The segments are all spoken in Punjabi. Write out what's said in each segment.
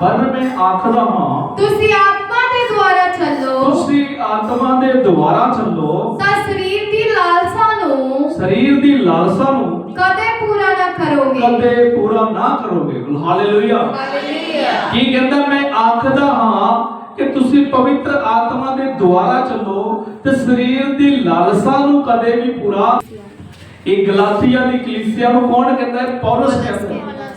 ਪਰ ਮੈਂ ਆਖਦਾ ਹਾਂ ਤੁਸੀਂ ਆਤਮਾ ਦੇ ਦੁਆਰਾ ਚੱਲੋ। ਤੁਸੀਂ ਆਤਮਾ ਦੇ ਦੁਆਰਾ ਚੱਲੋ। ਤਾਂ ਸਰੀਰ ਦੀ ਲਾਲਸਾ ਨੂੰ ਸਰੀਰ ਦੀ ਲਾਲਸਾ ਨੂੰ ਕਦੇ ਪੂਰਾ ਨਾ ਕਰੋਗੇ। ਕਦੇ ਪੂਰਾ ਨਾ ਕਰੋਗੇ। ਹਾਲੇਲੂਇਆ। ਹਾਲੇਲੂਇਆ। ਕੀ ਕਹਿੰਦਾ ਮੈਂ ਆਖਦਾ ਹਾਂ ਕਿ ਤੁਸੀਂ ਪਵਿੱਤਰ ਆਤਮਾ ਦੇ ਦੁਆਰਾ ਚੱਲੋ ਤੇ ਸਰੀਰ ਦੀ ਲਾਲਸਾ ਨੂੰ ਕਦੇ ਵੀ ਪੂਰਾ ਇਹ ਗਲਾਤੀਆ ਦੀ ਕਲੀਸਿਆ ਨੂੰ ਕੌਣ ਕਹਿੰਦਾ ਹੈ? ਪੌਲਸ ਕਹਿੰਦਾ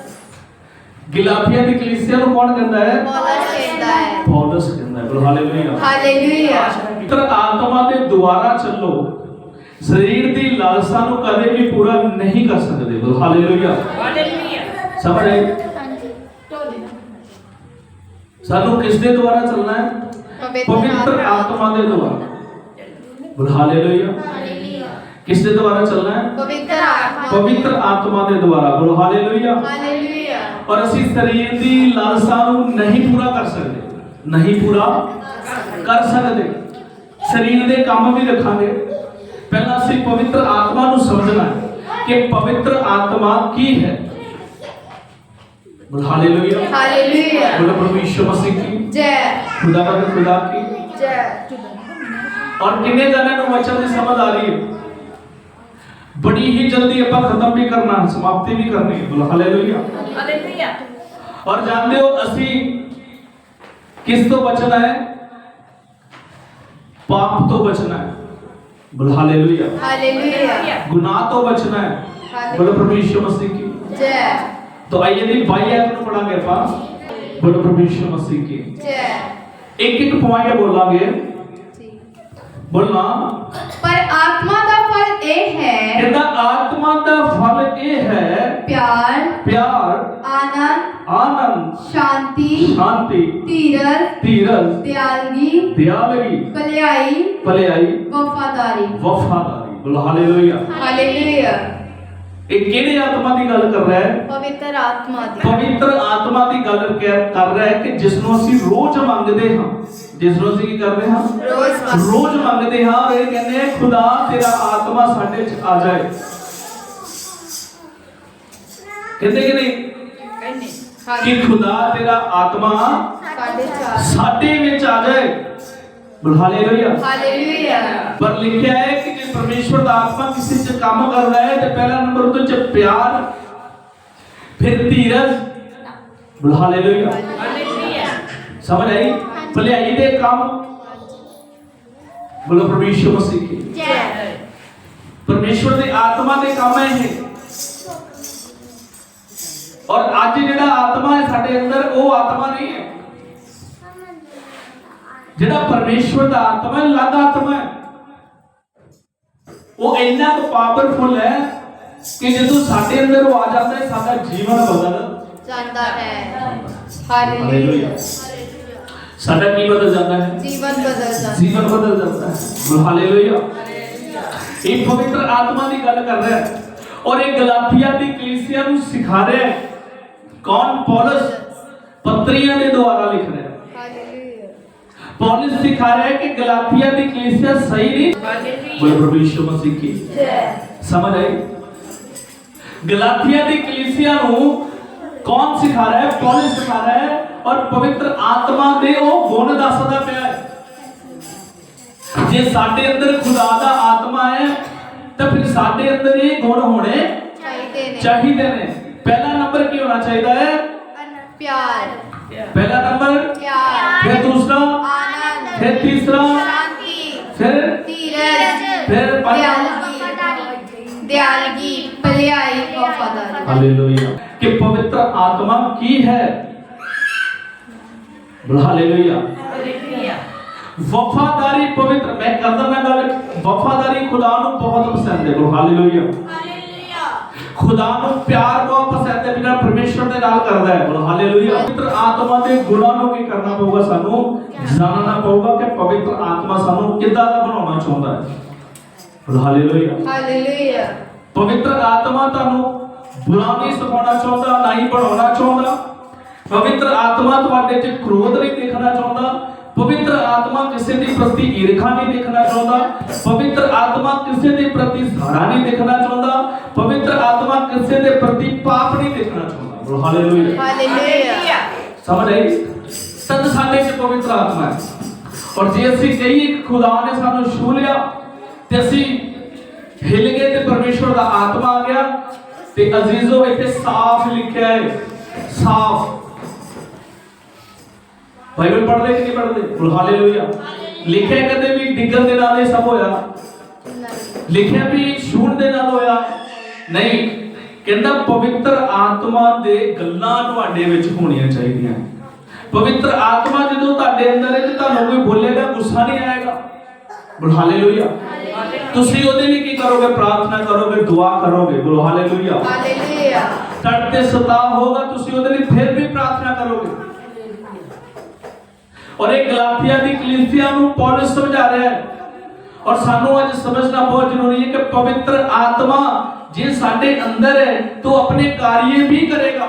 ਹੈ ਗਲਾਤੀਆ ਦੀ ਕਲੀਸਿਆ ਨੂੰ ਕੌਣ ਕਹਿੰਦਾ ਹੈ? ਪੌਲਸ ਕਹਿੰਦਾ ਹੈ। ਪੌਲਸ ਕਹਿੰਦਾ ਹੈ। ਬੋਲ ਹਾਲੇਲੂਇਆ। ਹਾਲੇਲੂਇਆ। ਪਵਿੱਤਰ ਆਤਮਾ ਦੇ ਦੁਆਰਾ ਚੱਲੋ। ਸਰੀਰ ਦੀ ਲਾਲਸਾ ਨੂੰ ਕਦੇ ਵੀ ਪੂਰਾ ਨਹੀਂ ਕਰ ਸਕਦੇ। ਬੋਲ ਹਾਲੇਲੂਇਆ। ਸਮਝ ਆਈ ਸਾਨੂੰ ਕਿਸ ਦੇ ਦੁਆਰਾ ਚੱਲਣਾ ਹੈ? ਪਵਿੱਤਰ ਆਤਮਾ। ਦੇ ਦੁਆਰਾ। ਬੋਲ ਹਾਲੇਲੂਇਆ। ਕਿਸ ਦੇ ਦੁਆਰਾ ਚੱਲਣਾ ਹੈ? ਪਵਿੱਤਰ ਆਤਮਾ। ਪਵਿੱਤਰ ਆਤਮਾ ਦੇ ਦੁਆਰਾ। ਬੋਲ ਹਾਲੇਲੂਇਆ। ਹਾਲੇਲੂਇਆ। ਪਰ ਅਸੀਂ ਸਰੀਰ ਦੀ ਲਾਲਸਾ ਨੂੰ ਨਹੀਂ ਪੂਰਾ ਕਰ ਸਕਦੇ। ਨਹੀਂ ਪੂਰਾ ਕਰ ਸਕਦੇ। ਸਰੀਰ ਦੇ ਕੰਮ ਵੀ ਰੱਖਾਂਗੇ ਪਹਿਲਾਂ ਅਸੀਂ ਪਵਿੱਤਰ ਆਤਮਾ ਨੂੰ ਸਮਝਣਾ ਹੈ ਕਿ ਪਵਿੱਤਰ ਆਤਮਾ ਕੀ ਹੈ। ਬੋਲ ਹਾਲੇਲੂਇਆ। ਹਾਲੇਲੂਇਆ। ਬੋਲ ਪ੍ਰਭੂ ਯਿਸੂ ਮਸੀਹ ਕੀ? ਜੈ। ਖੁਦਾ ਦਾ ਖੁਦਾ ਕੀ? ਜੈ। ਔਰ ਕਿੰਨੇ ਜਣਾਂ ਨੂੰ ਵਚਨ ਦੀ ਸਮਝ ਆ ਰਹੀ ਹੈ? ਬੜੀ ਹੀ ਜਲਦੀ ਆਪਾਂ ਖਤਮ ਵੀ ਕਰਨਾ ਸਮਾਪਤੀ ਵੀ ਕਰਨੀ ਬੋਲ ਹਾਲੇਲੂਇਆ। और जानते हो असी किस तो बचना है? पाप तो बचना है। बोलो हालेलुया। गुनाह तो बचना है। बोलो प्रभु यीशु मसीह की। जय। तो आइए दिन भाई है तो पढ़ा मेरे पास बोलो प्रभु यीशु मसीह की। जय। एक एक पॉइंट बोलेंगे। बोलना। पर आत्मा तो ਇਹ ਹੈ ਕਹਿੰਦਾ ਆਤਮਾ ਦਾ ਫਲ ਇਹ ਹੈ ਪਿਆਰ ਪਿਆਰ ਆਨੰਦ ਆਨੰਦ ਸ਼ਾਂਤੀ ਸ਼ਾਂਤੀ ਧੀਰਜ ਧੀਰਜ ਦਿਆਲਗੀ ਦਿਆਲਗੀ ਭਲਾਈ ਭਲਾਈ ਵਫਾਦਾਰੀ। ਵਫਾਦਾਰੀ। ਬੋਲੋ ਹਾਲੇਲੂਇਆ ਹਾਲੇਲੂਇਆ ਇਹ ਕਿਹੜੇ ਆਤਮਾ ਦੀ ਗੱਲ ਕਰ ਰਿਹਾ ਹੈ? ਪਵਿੱਤਰ ਆਤਮਾ ਦੀ। ਪਵਿੱਤਰ ਆਤਮਾ ਦੀ ਗੱਲ ਕਰ ਰਿਹਾ ਹੈ ਕਿ ਜਿਸ ਨੂੰ ਅਸੀਂ ਰੋਜ਼ ਮੰਗਦੇ ਹਾਂ। ਜਿਸ ਅਸੀਂ ਕੀ ਕਰਦੇ ਹਾਂ? ਰੋਜ਼ ਰੋਜ਼ ਮੰਗਦੇ ਹਾਂ ਇਹ ਕਹਿੰਦੇ ਖੁਦਾ ਤੇਰਾ ਆਤਮਾ ਸਾਡੇ ਚ ਆ ਜਾਏ। ਕਹਿੰਦੇ ਕਿ ਨਹੀਂ? ਕਿ ਖੁਦਾ ਤੇਰਾ ਆਤਮਾ ਸਾਡੇ ਵਿੱਚ ਆ ਜਾਏ। ਬੋਲ ਹਾਲੇਲੂਇਆ। ਹਾਲੇਲੂਇਆ। ਪਰ ਲਿਖਿਆ ਹੈ ਕਿ ਜੇ ਪਰਮੇਸ਼ਵਰ ਦਾ ਆਤਮਾ ਕਿਸੇ ਚ ਕੰਮ ਕਰਦਾ ਹੈ ਤੇ ਪਹਿਲਾ ਨੰਬਰ ਉਹਦੇ ਚ ਪਿਆਰ ਫਿਰ ਧੀਰਜ। ਬੋਲ ਹਾਲੇਲੂਇਆ। ਸਮਝ ਆਈ? ਭਲਾਈ ਦੇ ਕੰਮ। ਬੋਲੋ ਯੀਸ਼ੂ ਮਸੀਹ ਕੀ? ਜੈ। ਪਰਮੇਸ਼ਵਰ ਦੇ ਆਤਮਾ ਦੇ ਕੰਮ ਹੈ ਇਹ। ਔਰ ਅੱਜ ਜਿਹੜਾ ਆਤਮਾ ਹੈ ਸਾਡੇ ਅੰਦਰ ਉਹ ਆਤਮਾ ਨਹੀਂ ਹੈ। ਜਿਹੜਾ ਪਰਮੇਸ਼ਵਰ ਦਾ ਆਤਮਾ ਹੈ ਲੱਗ ਆਤਮਾ ਹੈ। ਉਹ ਇੰਨਾ ਕੁ ਪਾਵਰਫੁਲ ਹੈ ਕਿ ਜਦੋਂ ਸਾਡੇ ਅੰਦਰ ਉਹ ਆ ਜਾਂਦਾ ਹੈ ਸਾਡਾ ਜੀਵਨ ਬਦਲ ਜਾਂਦਾ ਹੈ। ਹਾਲੇਲੂਇਆ ਸਾਡਾ ਕੀ ਬਦਲ ਜਾਂਦਾ ਹੈ? ਜੀਵਨ ਬਦਲ ਜਾਂਦਾ ਜੀਵਨ ਬਦਲ ਜਾਂਦਾ ਹੈ। ਹਾਲੇਲੂਇਆ। ਇਹ ਪਵਿੱਤਰ ਆਤਮਾ ਦੀ ਗੱਲ ਕਰ ਰਿਹਾ ਹੈ। ਔਰ ਇਹ ਗਲਾਤੀਆ ਦੀ ਕਲੀਸਿਆ ਨੂੰ ਸਿਖਾ ਰਿਹਾ ਹੈ। ਕੌਣ? ਪੌਲਸ। ਪੱਤਰੀਆਂ ਦੇ ਦੁਆਰਾ ਲਿਖ ਰਿਹਾ ਹੈ। ਹਾਲੇਲੂਇਆ। ਪੌਲਸ ਸਿਖਾ ਰਿਹਾ ਹੈ ਕਿ ਗਲਾਤੀਆ ਦੀ ਕਲੀਸਿਆ ਸਹੀ ਨਹੀਂ। ਬੋਲ ਪ੍ਰਭੂ ਯੀਸ਼ੂ ਮਸੀਹ ਕੀ? ਜੈ। ਸਮਝ ਆਈ? ਗਲਾਤੀਆ ਦੀ ਕਲੀਸਿਆ ਨੂੰ ਕੌਣ ਸਿਖਾ ਰਿਹਾ ਹੈ? ਪੌਲਸ ਸਿਖਾ ਰਿਹਾ ਹੈ। ਔਰ ਪਵਿੱਤਰ ਆਤਮਾ ਦੇ ਉਹ ਗੁਣ ਦੱਸਦਾ ਪਿਆ ਹੈ। ਜੇ ਸਾਡੇ ਅੰਦਰ ਖੁਦਾ ਦਾ ਆਤਮਾ ਹੈ ਤਾਂ ਫਿਰ ਸਾਡੇ ਅੰਦਰ ਇਹ ਗੁਣ ਹੋਣੇ ਚਾਹੀਦੇ ਨੇ। ਚਾਹੀਦੇ ਨੇ। ਪਹਿਲਾ ਨੰਬਰ ਕੀ ਹੋਣਾ ਚਾਹੀਦਾ ਹੈ? ਪਿਆਰ। ਪਹਿਲਾ ਨੰਬਰ? ਪਿਆਰ। ਫਿਰ ਦੂਸਰਾ? ਆਨੰਦ। ਫਿਰ ਤੀਸਰਾ? ਸ਼ਾਂਤੀ। ਫਿਰ? ਧੀਰਜ। ਫਿਰ ਦਿਆਲਗੀ। ਭਲਾਈ। ਵਫਾਦਾਰੀ। ਹਾਲੇਲੂਇਆ। ਕਿ ਪਵਿੱਤਰ ਆਤਮਾ ਕੀ ਹੈ? ਹਾਲੇਲੂਇਆ ਵਫਾਦਾਰੀ ਪਵਿੱਤਰ ਮੈਂ ਕਰਦਾ ਮੈਂ ਗੱਲ ਵਫਾਦਾਰੀ ਖੁਦਾ ਨੂੰ ਬਹੁਤ ਪਸੰਦ ਹੈ। ਬੋਲ ਹਾਲੇਲੂਇਆ ਖੁਦਾ ਨੂੰ ਪਿਆਰ ਬਹੁਤ ਪਸੰਦ ਹੈ ਬਿਨਾਂ ਪਰਮੇਸ਼ਵਰ ਦੇ ਨਾਲ ਕਰਦਾ ਹੈ। ਬੋਲ ਹਾਲੇਲੂਇਆ ਪਵਿੱਤਰ ਆਤਮਾ ਦੇ ਗੁਣਾਂ ਨੂੰ ਕੀ ਕਰਨਾ ਪਊਗਾ ਸਾਨੂੰ। ਜਾਣਨਾ ਪਊਗਾ ਕਿ ਪਵਿੱਤਰ ਆਤਮਾ ਸਾਨੂੰ ਕਿੱਦਾਂ ਦਾ ਬਣਾਉਣਾ ਚਾਹੁੰਦਾ ਹੈ। ਬੋਲ ਹਾਲੇਲੂਇਆ ਹਾਲੇਲੂਇਆ। ਪਵਿੱਤਰ ਆਤਮਾ ਤੁਹਾਨੂੰ ਬੁਰਾ ਨਹੀਂ ਸਿਖਾਉਣਾ ਚਾਹੁੰਦਾ ਨਾ ਹੀ ਬਣਾਉਣਾ ਚਾਹੁੰਦਾ। ਪਵਿੱਤਰ ਆਤਮਾ ਤੁਹਾਡੇ 'ਚ ਕ੍ਰੋਧ ਨਹੀਂ ਦੇਖਣਾ ਚਾਹੁੰਦਾ ਪਵਿੱਤਰ ਆਤਮਾ ਕਿਸੇ ਦੇ ਪ੍ਰਤੀ ਈਰਖਾ ਨਹੀਂ ਦੇਖਣਾ ਚਾਹੁੰਦਾ ਪਵਿੱਤਰ ਆਤਮਾ ਕਿਸੇ ਦੇ ਪ੍ਰਤੀ ਸਾੜਾ ਨਹੀਂ ਦੇਖਣਾ ਚਾਹੁੰਦਾ ਪਵਿੱਤਰ ਆਤਮਾ ਕਿਸੇ ਦੇ ਪ੍ਰਤੀ ਪਾਪ ਨਹੀਂ ਦੇਖਣਾ ਚਾਹੁੰਦਾ। ਹਾਲੇਲੂਇਆ ਹਾਲੇਲੂਇਆ ਸਮਝ ਆਈ? ਤਦ ਸਾਡੇ ਚ ਪਵਿੱਤਰ ਆਤਮਾ ਹੈ। ਔਰ ਜੇ ਅਸੀਂ ਕਹੀਏ ਕਿ ਖੁਦਾ ਨੇ ਸਾਨੂੰ ਛੂ ਲਿਆ ਤੇ ਅਸੀਂ ਹਿਲ ਗਏ ਤੇ ਪਰਮੇਸ਼ਵਰ ਦਾ ਆਤਮਾ ਆ ਗਿਆ ਤੇ ਅਜ਼ੀਜ਼ੋ ਇੱਥੇ ਸਾਫ਼ ਲਿਖਿਆ ਹੈ। ਸਾਫ਼। ਬਾਈਬਲ ਪੜ੍ਹਦੇ ਕਿ ਨਹੀਂ ਪੜ੍ਹਦੇ? ਬੋਲ ਹਾਲੇਲੂਇਆ ਲਿਖਿਆ ਕਦੇ ਵੀ ਡਿੱਗਣ ਦੇ ਨਾਲ ਇਹ ਸਭ ਹੋਇਆ। ਲਿਖਿਆ ਵੀ ਛੂਣ ਦੇ ਨਾਲ ਹੋਇਆ। ਨਹੀਂ ਕਹਿੰਦਾ ਪਵਿੱਤਰ ਆਤਮਾ ਦੇ ਗੱਲਾਂ ਤੁਹਾਡੇ ਵਿੱਚ ਹੋਣੀਆਂ ਚਾਹੀਦੀਆਂ। ਪਵਿੱਤਰ ਆਤਮਾ ਜਦੋਂ ਤੁਹਾਡੇ ਅੰਦਰ ਹੈ ਤੇ ਤੁਹਾਨੂੰ ਕੋਈ ਬੋਲੇਗਾ ਗੁੱਸਾ ਨਹੀਂ ਆਏਗਾ। ਬੋਲ ਹਾਲੇਲੂਇਆ ਤੁਸੀਂ ਉਹਦੇ ਲਈ ਕੀ ਕਰੋਗੇ? ਪ੍ਰਾਰਥਨਾ ਕਰੋਗੇ ਦੁਆ ਕਰੋਗੇ। ਬੋਲ ਹਾਲੇਲੂਇਆ ਹਾਲੇਲੂਇਆ ਤੜ ਤੇ ਸਤਾ ਹੋਗਾ ਤੁਸੀਂ ਉਹਦੇ ਲਈ ਫਿਰ ਵੀ ਪ੍ਰਾਰਥਨਾ ਕਰੋਗੇ। ਔਰ ਇਹ ਗਲਾਤੀਆ ਦੀ ਕਲੀਸਿਆ ਨੂੰ ਪੌਲਸ ਸਮਝਾ ਰਿਹਾ ਹੈ। ਔਰ ਸਾਨੂੰ ਅੱਜ ਸਮਝਣਾ ਬਹੁਤ ਜ਼ਰੂਰੀ ਹੈ ਕਿ ਪਵਿੱਤਰ ਆਤਮਾ ਜੇ ਸਾਡੇ ਅੰਦਰ ਹੈ ਤਾਂ ਆਪਣੇ ਕਾਰਜ ਵੀ ਕਰੇਗਾ।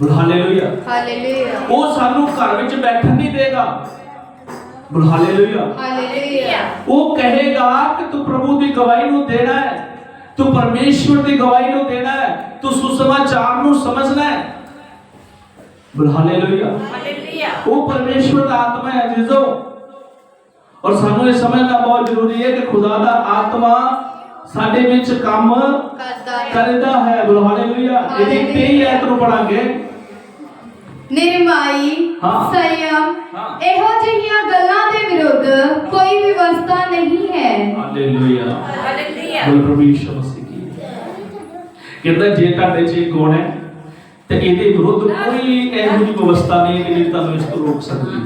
ਬੋਲ ਹਾਲੇਲੂਇਆ। ਹਾਲੇਲੂਇਆ। ਉਹ ਸਾਨੂੰ ਘਰ ਵਿੱਚ ਬੈਠਣ ਨਹੀਂ ਦੇਗਾ। ਬੋਲ ਹਾਲੇਲੂਇਆ। ਹਾਲੇਲੂਇਆ। ਉਹ ਕਹੇਗਾ ਕਿ ਤੂੰ ਪ੍ਰਭੂ ਦੀ ਗਵਾਹੀ ਨੂੰ ਦੇਣਾ ਹੈ। ਤੂੰ ਪਰਮੇਸ਼ਵਰ ਦੀ ਗਵਾਹੀ ਨੂੰ ਦੇਣਾ ਹੈ। ਤੂੰ ਸੁਸਮਾਚਾਰ ਨੂੰ ਸਮਝਣਾ ਹੈ। ਬੋਲ ਹਾਲੇਲੂਇਆ। ਹਾਲੇਲੂਇਆ। ਉਹ ਪਰਮੇਸ਼ਵਰ ਦਾ ਆਤਮਾ ਹੈ ਜਿਸੋ ਔਰ ਸਾਨੂੰ ਇਹ ਸਮਝਣਾ ਬਹੁਤ ਜ਼ਰੂਰੀ ਹੈ ਕਿ ਖੁਦਾ ਦਾ ਆਤਮਾ ਸਾਡੇ ਵਿੱਚ ਕੰਮ ਕਰਦਾ ਹੈ। ਬੋਲ ਹਾਲੇਲੂਇਆ। ਇਹਦੀ 23 ਐਤ ਨੂੰ ਪੜਾਂਗੇ। ਨਿਰਮਾਈ। ਸੰਯਮ। ਇਹੋ ਜਿਹੀਆਂ ਗੱਲਾਂ ਦੇ ਵਿਰੁੱਧ ਕੋਈ ਵਿਵਸਥਾ ਨਹੀਂ ਹੈ। ਹਾਲੇਲੂਇਆ। ਹਾਲੇਲੂਇਆ। ਬੋਲ ਪ੍ਰਭੂ ਯਿਸੂ ਮਸੀਹ ਕੀ। ਕਹਿੰਦਾ ਜੇ ਤੁਹਾਡੇ 'ਚ ਗੁਣ ਹੈ ਤੇ ਇਹਦੇ ਵਿਰੁੱਧ ਕੋਈ ਇਹੋ ਜਿਹੀ ਵਿਵਸਥਾ ਨਹੀਂ ਜਿਹੜੀ ਤੁਹਾਨੂੰ ਇਸ ਤੋਂ ਰੋਕ ਸਕਦੀ।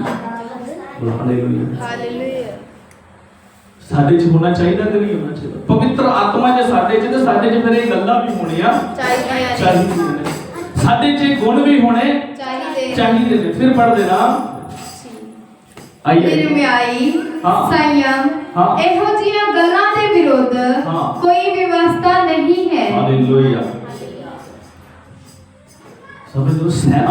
ਹਾਲੇਲੂਇਆ। ਹਾਲੇਲੂਇਆ। ਸਾਡੇ 'ਚ ਹੋਣਾ ਚਾਹੀਦਾ ਕਿ ਨਹੀਂ ਹੋਣਾ ਚਾਹੀਦਾ? ਪਵਿੱਤਰ ਆਤਮਾ ਜੇ ਸਾਡੇ 'ਚ ਤੇ ਸਾਡੇ 'ਚ ਫਿਰ ਇਹ ਗੱਲਾਂ ਵੀ ਹੋਣੀਆਂ। ਚਾਹੀਦੀਆਂ ਨੇ। ਸਾਡੇ 'ਚ ਗੁਣ ਵੀ ਹੋਣੇ ਚਾਹੀਦੇ। ਚਾਹੀਦੇ ਨੇ। ਫਿਰ ਪੜ੍ਹ ਦੇਣਾ ਆਈਏ ਨਿਰਮਾਈ ਹਾਂ। ਸੰਯਮ। ਇਹੋ ਜਿਹੀਆਂ ਗੱਲਾਂ ਦੇ ਵਿਰੁੱਧ। ਕੋਈ ਵਿਵਸਥਾ ਨਹੀਂ ਹੈ। ਹਾਲੇਲੂਇਆ। So we do.